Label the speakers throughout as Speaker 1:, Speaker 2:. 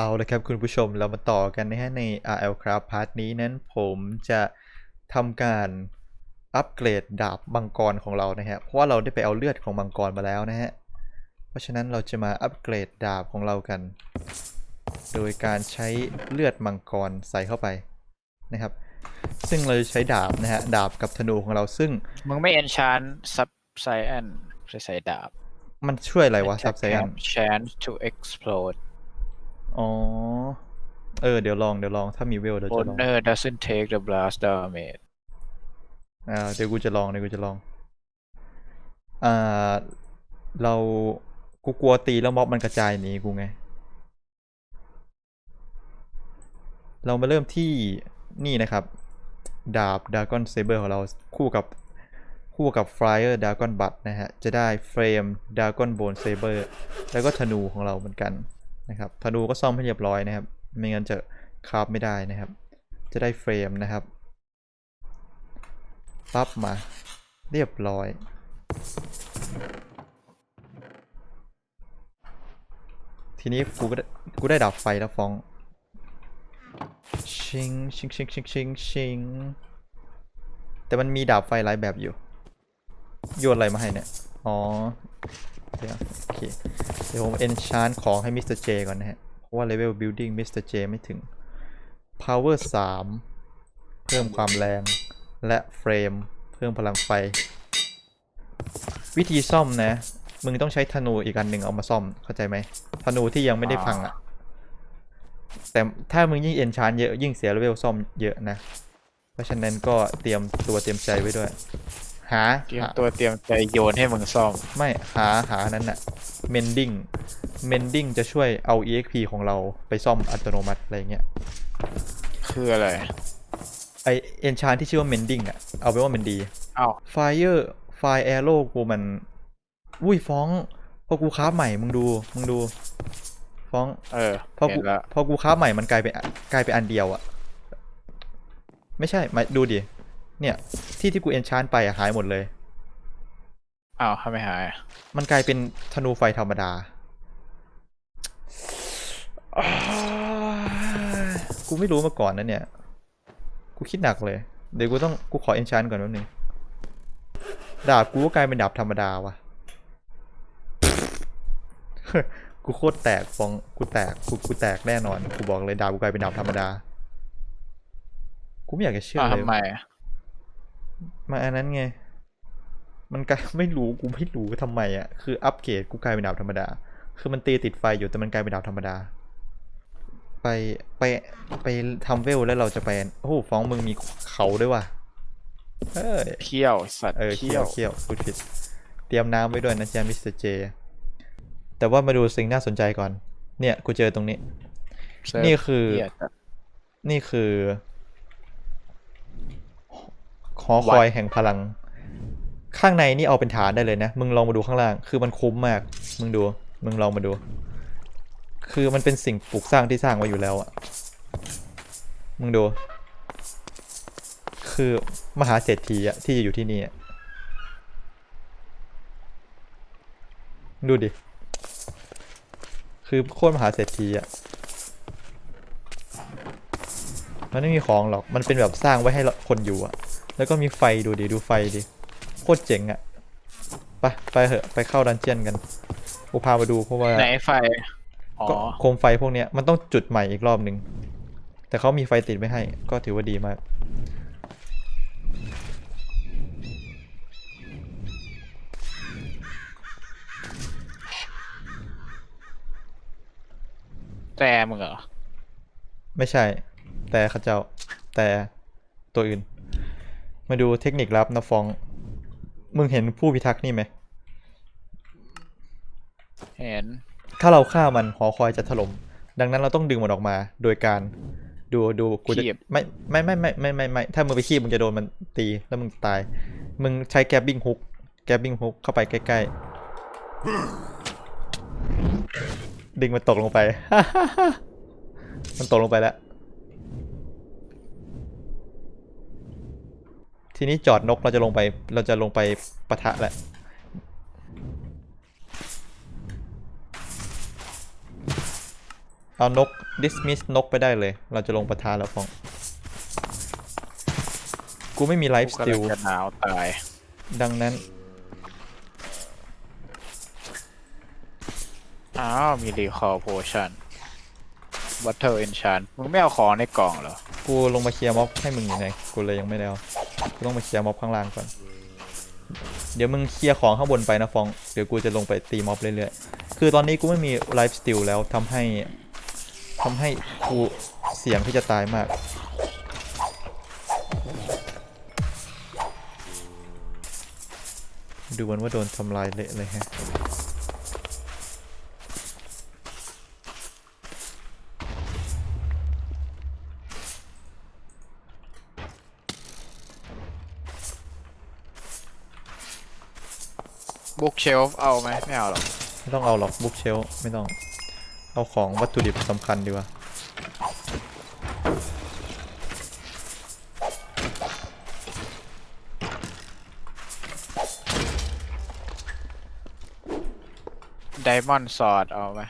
Speaker 1: เอาละครับคุณผู้ชมเรามาต่อกันนะฮะใน RL Craft พาร์ทนี้นั้นผมจะทำการอัปเกรดดาบมังกรของเรานะฮะเพราะว่าเราได้ไปเอาเลือดของมังกรมาแล้วนะฮะเพราะฉะนั้นเราจะมาอัปเกรดดาบของเรากัน โดยการใช้เลือดมังกรใส่เข้าไปนะครับ ซึ่งเราจะใช้ดาบนะฮะดาบกับธนูของเราซึ่ง
Speaker 2: มึงไม่ enchant sub science ใส่ใส่ดาบ
Speaker 1: มันช่วยอะไรวะซับไซ
Speaker 2: Attack
Speaker 1: แอน
Speaker 2: have chance to explode
Speaker 1: อ๋อ เออ เดี๋ยวลอง เดี๋ยวลอง ถ้ามีเวลเดี๋ยวจะลอง
Speaker 2: owner doesn't take the blast damage
Speaker 1: อ่า เดี๋ยวกูจะลอง เดี๋ยวกูจะลอง อ่า เรา กูกลัวตีแล้วม็อบมันกระจายหนีกูไง เรามาเริ่มที่นี่นะครับ ดาบด r a ก้อนเซเบอร์ของเราคู่กับคู่กับ Flyer d r a ก้อนบัตนะฮะ จะได้เฟรมด r a ก้อนโบนเซเบอร์แล้วก็ธนูของเราเหมือนกัน นะครับธนูก็ซ่อมให้เรียบร้อยนะครับ ไม่งั้นจะคราฟไม่ได้นะครับ จะได้เฟรมนะครับปั๊บมาเรียบร้อย ทีนี้กูก็กูได้ดับไฟแล้วฟองชิงชิงชิงชิงชิงชิงแต่มันมีดาบไฟหลายแบบอยู่ โยนอะไรมาให้เนี่ย อ๋อ เดี๋ยวโอเค เดี๋ยวผม enchant ของให้มิสเตอร์เจก่อนนะฮะ เพราะว่า level building มิสเตอร์เจไม่ถึง power 3 เพิ่มความแรง และเฟรม เพิ่มพลังไฟ วิธีซ่อมนะ มึงต้องใช้ธนูอีกอันหนึ่งเอามาซ่อม เข้าใจไหมธนูที่ยังไม่ได้พังอะ่ะ แต่ถ้ามึงยิ่งเอนชานเยอะยิ่งเสียเลเวลซ่อมเยอะนะ เพราะฉะนั้นก็เตรียมตัวเตรียมใจไว้ด้วย หา
Speaker 2: เตรียม
Speaker 1: หา
Speaker 2: ตัวเตรียมใจโยนให้มึงซ่อม
Speaker 1: ไม่หาหานั้นน่ะ mending mending จะช่วยเอา exp ของเราไปซ่อมอัตโนมัติอะไรเงี้ย
Speaker 2: คืออะไร
Speaker 1: ไอเอนชานที่ชื่อว่า mending อะเอาไปนว่ามันดี
Speaker 2: อ้าว
Speaker 1: fire fire arrow กูมันอุ้ยฟ้องพอกูคราฟใหม่มึงดูมึงดู ฟ้อง
Speaker 2: เออ
Speaker 1: พอ
Speaker 2: เห็
Speaker 1: กู
Speaker 2: นแล้ว
Speaker 1: พอกูคราฟใหม่มันกลายเป็นกลายเป็นอันเดียวอะไม่ใช่มาดูดิ เนี่ย ที่ที่กูเอนชานไปอะหายหมดเลย
Speaker 2: อ้าวทำไมหาย
Speaker 1: มันกลายเป็นธนูไฟธรรมดากูไม่รู้มาก่อนนะเนี่ย กูคิดหนักเลย เดี๋ยวกูต้องกูขอเอนชานก่อนแป๊บนึง ดาบกูก็กลายเป็นดาบธรรมดาวะ กูโคตรแตกฟอง กูแตก กูกูแตกแน่นอน กูบอกเลยดาบกูกลายเป็นดาบธรรมดา กูไม่อยากจะเชื่อ
Speaker 2: อ้าว
Speaker 1: เลย
Speaker 2: ทำไม
Speaker 1: มาอันนั้นไง มันกลายไม่รู้กูไม่รู้ทำไมอะคืออัปเกรดกูกลายเป็นดาบธรรมดา คือมันตีติดไฟอยู่แต่มันกลายเป็นดาบธรรมดา ไปไปไปทำเวลแล้วเราจะไปโอ้โหฟ้องมึงมีเขาด้วยว่ะเอ้ย
Speaker 2: เขี้ยวสัตว์
Speaker 1: เออ
Speaker 2: เขี้
Speaker 1: เคี่
Speaker 2: ย
Speaker 1: ยววเคี่ยวพูดผิดเตรียมน้ำไว้ด้วยนะจ๊ะมิสเตอร์เจ แต่ว่ามาดูสิ่งน่าสนใจก่อน เนี่ย กูเจอตรงนี้
Speaker 2: เซิร์ฟ
Speaker 1: นี่คือ
Speaker 2: เหี้ยจัด
Speaker 1: นี่คือห อคอยแห่งพลัง ข้างในนี่เอาเป็นฐานได้เลยนะ มึงลองมาดูข้างล่าง คือมันคุ้มมาก มึงดู มึงลองมาดู คือมันเป็นสิ่งปลูกสร้างที่สร้างไว้อยู่แล้วอะมึงดู คือมหาเศรษฐีอะที่จะอยู่ที่นี่อะดูดิ คือโคตรมหาเศรษฐีอะมันไม่มีของหรอก มันเป็นแบบสร้างไว้ให้คนอยู่อะ แล้วก็มีไฟดูดิดูไฟดิโคตรเจ๋งอะไปไปเหอะไปเข้าดันเจียนกันกูพามาดูเพราะว่า
Speaker 2: ไหนไฟอ๋อ
Speaker 1: ก็โคมไฟพวกเนี้ยมันต้องจุดใหม่อีกรอบหนึ่งแต่เขามีไฟติดไว้ให้ก็ถือว่าดีมาก
Speaker 2: แต่มึงเหรอ
Speaker 1: ไม่ใช่ แต่เข้าเจ้าแต่ตัวอื่น มาดูเทคนิคลับนะฟอง มึงเห็นผู้พิทักษ์นี่ไหม
Speaker 2: เห็น
Speaker 1: ถ้าเราฆ่ามันหอคอยจะถล่ม ดังนั้นเราต้องดึงมันออกมา โดยการดูดูกูจะ
Speaker 2: คีบ
Speaker 1: ไม่ไม่ไม่ไม่ไม่ไม่ไม่ถ้ามึงไปขี้มึงจะโดนมันตีแล้วมึงตาย มึงใช้แกบบิ้งฮุก แกบบิ้งฮุกเข้าไปใกล้ๆ ดึงมันตกลงไป มันตกลงไปแล้ว ทีนี้จอดนกเราจะลงไปเราจะลงไปปะทะแหละฟเอานก dismiss นกไปได้เลย เราจะลงประธานแล้วฟอง กูไม่มีไลฟ์ส
Speaker 2: กู
Speaker 1: ติ
Speaker 2: กำ
Speaker 1: ล
Speaker 2: ลังจะหนาวตาย
Speaker 1: ดังนั้น
Speaker 2: อ้าว มีรีคอร์โพชั่นบัตเทิลเอนชานมึงไม่เอาของในกล่องเหรอ
Speaker 1: กูลงมาเคลียร์ม็อบให้มึงอยู่ไงกูเลยยังไม่ได้เอา กูต้องมาเคลียร์ม็อบข้างล่างก่อน เดี๋ยวมึงเคลียร์ของข้างบนไปนะฟอง เดี๋ยวกูจะลงไปตีม็อบเรื่อยๆ คือตอนนี้กูไม่มีไลฟ์สติลแล้วทำให้ทำให้กูเสี่ยงที่จะตายมาก ดูเหมือนว่าโดนทำลายเละเลยฮะ
Speaker 2: บุ๊กเชลฟ์เอาไหมไม่เอาหรอก
Speaker 1: ไม่ต้องเอาหรอกบุ๊กเชลไม่ต้อง เอาของวัตถุดิบสำคัญดีกว่า
Speaker 2: ไดมอนด์ซอดเอาไหม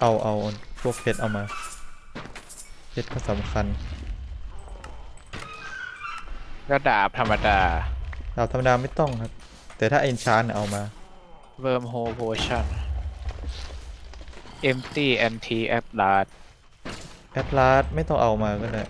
Speaker 1: เอาเอาพวกเพชรเอามาเพชรก็สำคัญ
Speaker 2: ก็ดาบธรรมดา
Speaker 1: ดาบธรรมดาไม่ต้องครับ แต่ถ้าเอนชานเอามา
Speaker 2: เวิร์มโฮโพชั่นเอมตี้แอนทีแอปลาด
Speaker 1: แอตลาสไม่ต้องเอามาก็ได้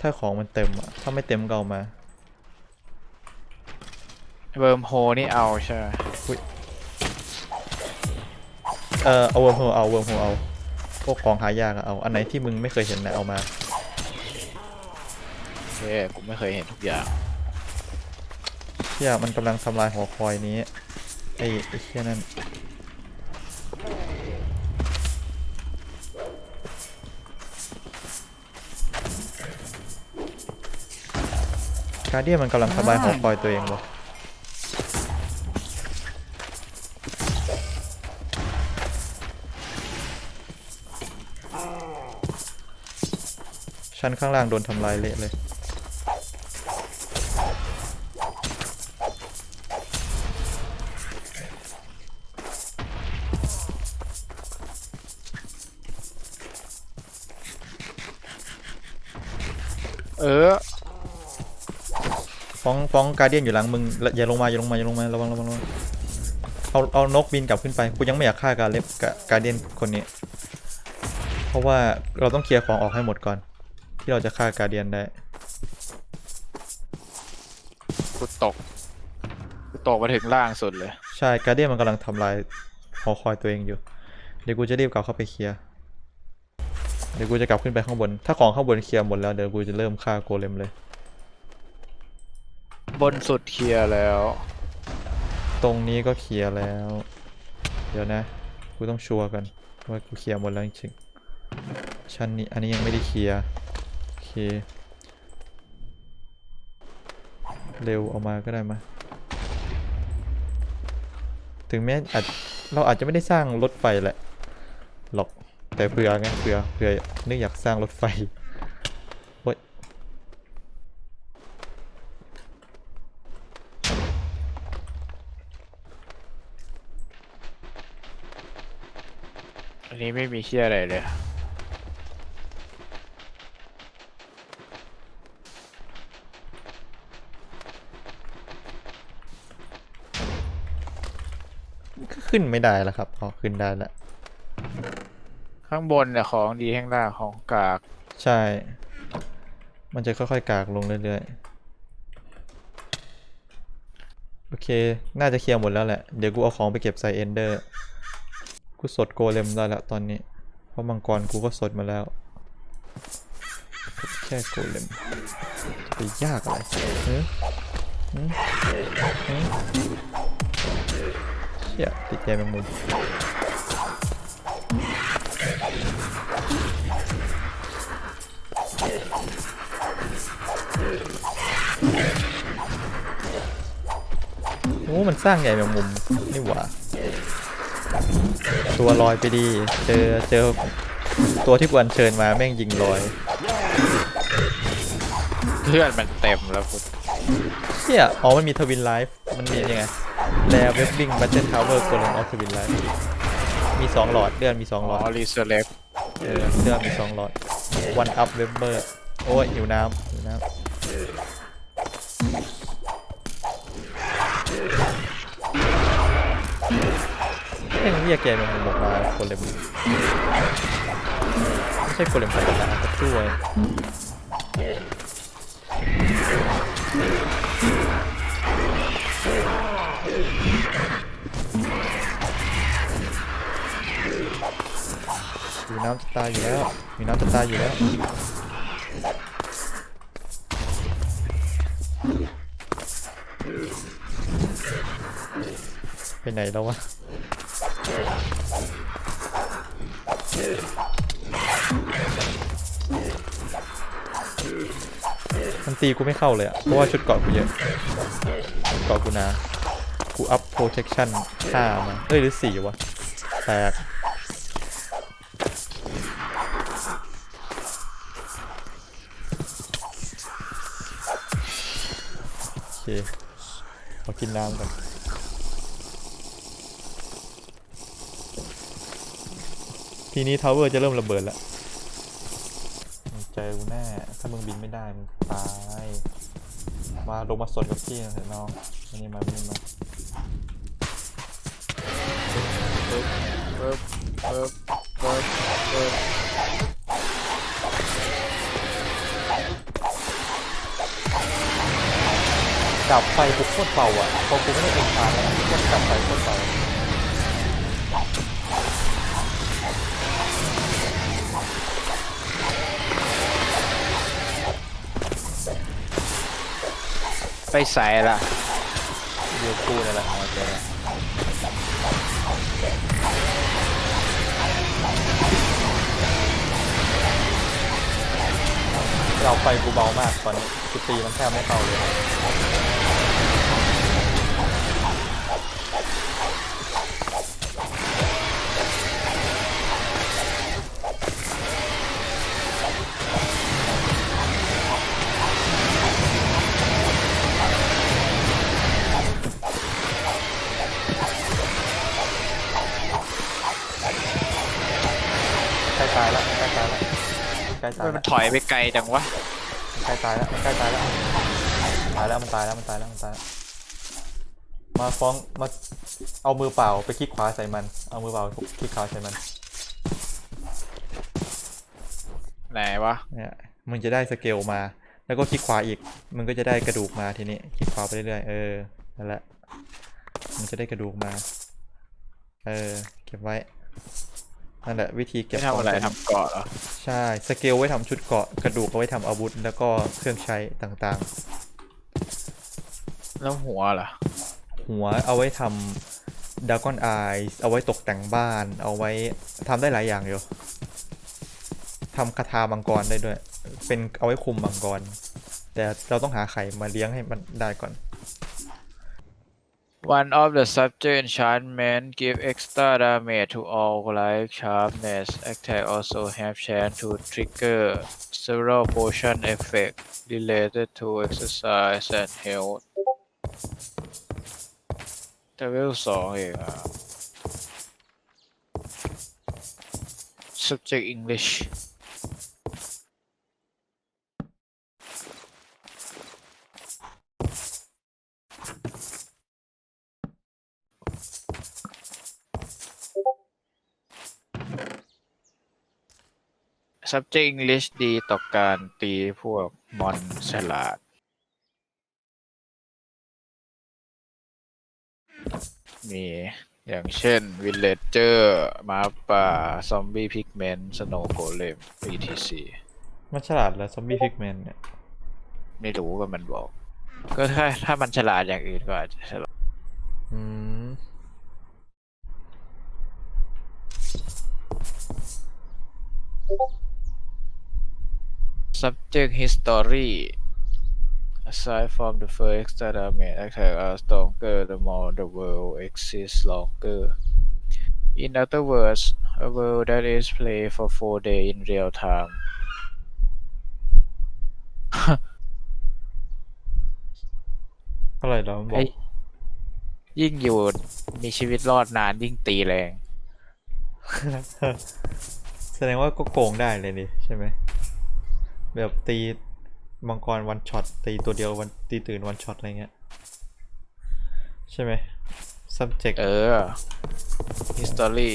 Speaker 1: ถ้าของมันเต็มอะถ้าไม่เต็มก็เอามา
Speaker 2: เวิร์มโฮนี่เอาใช่ไหม
Speaker 1: เออเอาเวิร์มโฮเอาเวิร์มโฮเอา พวกของหายากอะเอา อันไหนที่มึงไม่เคยเห็นนะเอามา
Speaker 2: โอเคกูไม่เคยเห็นทุกอย่าง
Speaker 1: เชี่ยมันกำลังทำลายหอคอยนี้ไอ้ไอ้เชี่ยนั่นการเดียมันกำลังทำลายหอคอยตัวเองวะชั้นข้างล่างโดนทำลายเละเลย ฟ้องฟ้องการเดียนอยู่หลังมึงละอย่าลงมาอย่าลงมาอย่าลงมาระวังระวังระวังเอาเอานกบินกลับขึ้นไปกูยังไม่อยากฆ่าการเล็บกับการเดียนคนนี้ เพราะว่าเราต้องเคลียร์ของออกให้หมดก่อน ที่เราจะฆ่าการเดียนได้
Speaker 2: กูตกกูตกมาถึงล่างสุดเลย
Speaker 1: ใช่การเดียนมันกำลังทำลายหอคอยตัวเองอยู่ เดี๋ยวกูจะรีบกลับเข้าไปเคลียร์เดี๋ยวกูจะกลับขึ้นไปข้างบน ถ้าของข้างบนเคลียร์หมดแล้วเดี๋ยวกูจะเริ่มฆ่าโกเลมเลย
Speaker 2: บนสุดเคลียร์แล้ว
Speaker 1: ตรงนี้ก็เคลียร์แล้ว เดี๋ยวนะ กูต้องชัวร์กันว่ากูเคลียร์หมดแล้วจริงชั้นนี้อันนี้ยังไม่ได้เคลียร์โอเค เร็วเอามาก็ได้มา ถึงแม้อาจเราอาจจะไม่ได้สร้างรถไฟแหละหรอกแต่เผื่อไงเผื่อเผื่อนึกอยากสร้างรถไฟโอ๊ย
Speaker 2: อั นนี้ไม่มีเคียอะไรเลย
Speaker 1: ขึ้นไม่ได้แล้วครับอ๋อขึ้นได้แล้ว
Speaker 2: ข้างบนเนี่ยของดีข้างล่างของกาก
Speaker 1: ใช่ มันจะค่อยๆ กากลงเรื่อยๆ โอเค น่าจะเคลียร์หมดแล้วแหละ เดี๋ยวกูเอาของไปเก็บใส่เอนเดอร์ กูสดโกเลมได้แล้วตอนนี้ เพราะมังกรกูก็สดมาแล้ว แค่โกเลมจะไปยากอะไรเฮ้ยเชี่ยติดใจแมงมุมโอ้ มันสร้างใหญ่แบบมุมนี่หว่า ตัวลอยไปดี เจอเจอตัวที่กวนเชิญมาแม่งยิงลอย
Speaker 2: เพื่อนมันเต็มแล้วกู
Speaker 1: เชี่ยอ๋อมันมีทวินไลฟ์มันมียังไงแลเว็บบิงบัตเจนทาวเวอร์โกลนออฟทวินไลฟ์มีมีสองหลอดเลือดมีสองหล
Speaker 2: อ๋
Speaker 1: อ
Speaker 2: อ
Speaker 1: ด
Speaker 2: รีเซเลฟ
Speaker 1: เออเลือดมีสองหลอดวันอัพเวเบอร์โอ้ยหิวน้ำหิวน้ำ เอ้ยมันเรียกแกมันบอกมาคนเลมไม่ใช่คนเลมธรรมดาก็ช่วยมีน้ำจะตายอยู่แล้ว มีน้ำจะตายอยู่แล้วไปไหนแล้ววะ มันตีกูไม่เข้าเลยอะเพราะว่าชุดเกราะกูเยอะเกราะกูนากูอัพ protection 5มาเอ้ยหรือ4วะแตกโอเคขอกินน้ำก่อน ทีนี้ทาวเวอร์จะเริ่มระเบิดแล้วมึงเจอกูแน่ ถ้ามึงบินไม่ได้มึงตาย มาลงมาสดกับพี่นะเถอะน้องมานี่มามานี่มา
Speaker 2: ปึ๊บปึ๊บปึ๊บปึ๊บปึ๊บ
Speaker 1: ดับไฟกูโคตรเบาอะพอกูไม่ได้เป็นทานแล้วโคตรดับไฟโคตรเบา
Speaker 2: ไปใส่ละ
Speaker 1: เดียวกูนี่แหละเอาเจอเราไฟกูเบามากตอนนี้กูตีมันแทบไม่เข้าเลย ใกล้ตาย
Speaker 2: มั
Speaker 1: แล้ว
Speaker 2: นถอยไปไกลจังวะ
Speaker 1: ใกล้ตายแล้วมันใกล้ตายแล้วตายแล้วมันตายแล้วมันตายแล้วมันตายแล้วมาฟ้องมาเอามือเปล่าไปคลิกขวาใส่มัน เอามือเปล่าคลิกขวาใส่มัน
Speaker 2: ไหนวะ
Speaker 1: เนี่ยมึงจะได้สเกลมา แล้วก็คลิกขวาอีกมึงก็จะได้กระดูกมาทีนี้คลิกขวาไปเรื่อยๆเออนั่นแหละมันจะได้กระดูกมา เออ เก็บไว้ นั่นแหละวิธีเก็
Speaker 2: ไม่
Speaker 1: บ
Speaker 2: ทำอะไร
Speaker 1: ขง
Speaker 2: ทำเกาะเหรอ
Speaker 1: ใช่สเกลไว้ทำชุดเกราะกระดูกเอาไว้ทำอาวุธแล้วก็เครื่องใช้ต่างๆ
Speaker 2: แล้วหัวเหรอ
Speaker 1: หัวเอาไว้ทำดากอนไอส์เอาไว้ตกแต่งบ้าน เอาไว้ทำได้หลายอย่างอยู่ทำคาถามังกรได้ด้วย เป็นเอาไว้คุมมังกร แต่เราต้องหาไข่มาเลี้ยงให้มันได้ก่อน
Speaker 2: One of the subject enchantment give extra damage to all like sharpness attack also have chance to trigger several potion effect related to exercise and health แต่เวลสองเองอ่ะ subject English subject English ดีต่อการตีพวกมอนฉลาด มีอย่างเช่น Villager หมาป่าซอมบี้พิกเมนสโนโกเลม etc
Speaker 1: มันฉลาดแล้วซอมบี้พิกแมนเนี่ย
Speaker 2: ไม่รู้ว่ามันบอก ก็ถ้าถ้ามันฉลาดอย่างอื่นก็อาจจะฉลาด
Speaker 1: อืม
Speaker 2: subject history aside from the first extra damage attack are stronger the more the world exists longer in other words a world that is played for four days in real time
Speaker 1: อะไรแล้วมันบอ
Speaker 2: ไอ้
Speaker 1: ก
Speaker 2: ยิ่งอยู่มีชีวิตรอดนานยิ่งตีแรง
Speaker 1: แสดงว่าก็โกงได้เลยนี่ใช่ไหม แบบตีมังกรวันช็อตตีตัวเดียววันตีตื่นวันช็อตอะไรเงี้ย ใช่ไหม subject
Speaker 2: เออ history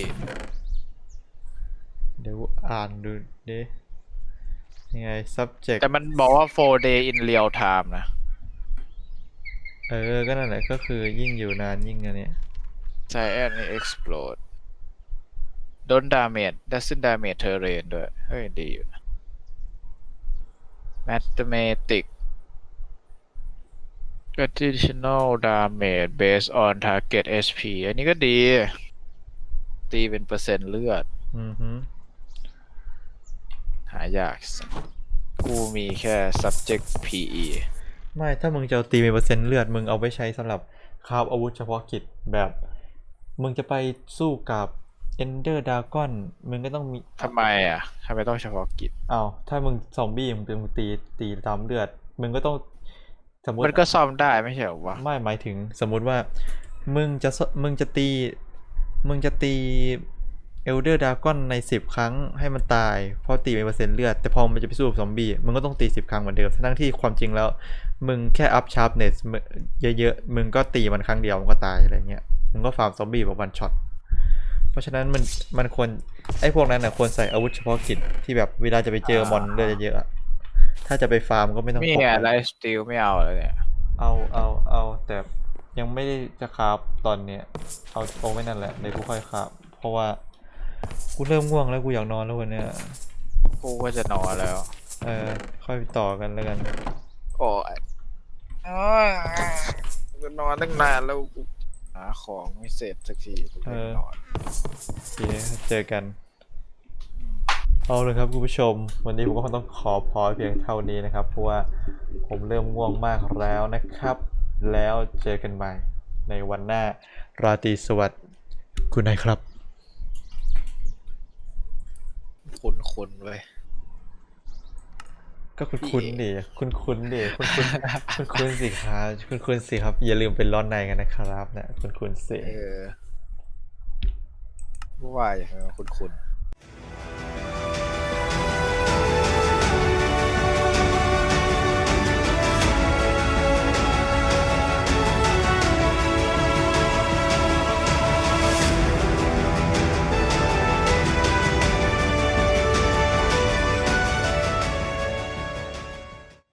Speaker 1: เดี๋ยวอ่านดูดิยังไง subject
Speaker 2: แต่มันบอกว่า four day in real time นะ
Speaker 1: เออ ก็นั่นแหละก็คือยิ่งอยู่นานยิ่งอันเนี้ย
Speaker 2: giant explode don't damage doesn't damage terrain ด้วย เฮ้ย ดีอยู่นะ mathematic additional damage based on target HP อันนี้ก็ดี ตีเป็นเปอร์เซ็นต์เลือด
Speaker 1: อือฮึ
Speaker 2: หายากสัสกูมีแค่ subject PE
Speaker 1: ไม่ถ้ามึงจะเอาตีเป็นเปอร์เซ็นต์เลือด มึงเอาไว้ใช้สำหรับคราฟอาวุธเฉพาะกิจแบบ มึงจะไปสู้กับ Ender Dragon มึงก็ต้องมี
Speaker 2: ทำไมอะทำไมต้องเฉพาะกิจ
Speaker 1: อ้าวถ้ามึงซอมบี้มึงเป็นมึงตีตีตามเลือด มึงก็ต้องสมมติ
Speaker 2: มันก็ซ่อมได้ไม่ใช่เหรอวะ
Speaker 1: ไม่หมายถึงสมมุติว่า มึงจะสมึงจะตี มึงจะตีเอลเดอร์ดากอนในสิบครั้งให้มันตายเพราะตีเป็นเปอร์เซ็นต์เลือด แต่พอมันจะไปสู้กับซอมบี้มึงก็ต้องตีสิบครั้งเหมือนเดิมทั้งที่ความจริงแล้ว มึงแค่อัพชาร์ปเนสเยอะๆ มึงก็ตีมันครั้งเดียวมันก็ตายอะไรเงี้ยมึงก็ฟาร์มซอมบี้แบบวันช็อตเพ ราะฉะนั้นมันมันควรไอ้พวกนั้นน่ะควรใส่อาวุธเฉพาะกิจที่แบบเวลาจะไปเจอมอนเลือดเยอะๆอะถ้าจะไปฟาร์มก็ไม่ต้อง
Speaker 2: ไม่
Speaker 1: พก
Speaker 2: ไง
Speaker 1: อะ
Speaker 2: ไลฟ์สติลไม่เอาแล้วเนี่ย
Speaker 1: เอาเอาเอาแต่ยังไม่ได้จะคราบตอนเนี้ยเอาเอาไว้นั่นแหละเดี๋ยวกูค่อยคราบเพราะว่ากูเริ่มง่วงแล้วกูอยากนอนแล้ววันเนี้ย
Speaker 2: กูก็จะนอนแล้ว
Speaker 1: เออค่อยต่อกันแล้วกัน
Speaker 2: โอ้ยอ้าวกูนอนตั้งนานแล้วกูหาของไม่เสร็จสักทีกูเลยนอน
Speaker 1: โอเคเจอกัน เอาเลยครับคุณผู้ชม วันนี้ผมก็คงต้องขอพอเพียงเท่านี้นะครับ เพราะว่าผมเริ่มง่วงมากแล้วนะครับ แล้วเจอกันใหม่ในวันหน้า ราตรีสวัสดิ์คุณนายครับ
Speaker 2: คุ้นคุ้นๆเว้ย
Speaker 1: ก็คุณคุณดิคุณคุณดิคุณคุณคุณคุณสิครับคุณคุณสิครับ อย่าลืมเป็นร้อนในกันนะครับนะคุณคุณสิ
Speaker 2: เออกูว่าอย่างนั้นคุ้นคุ้นๆ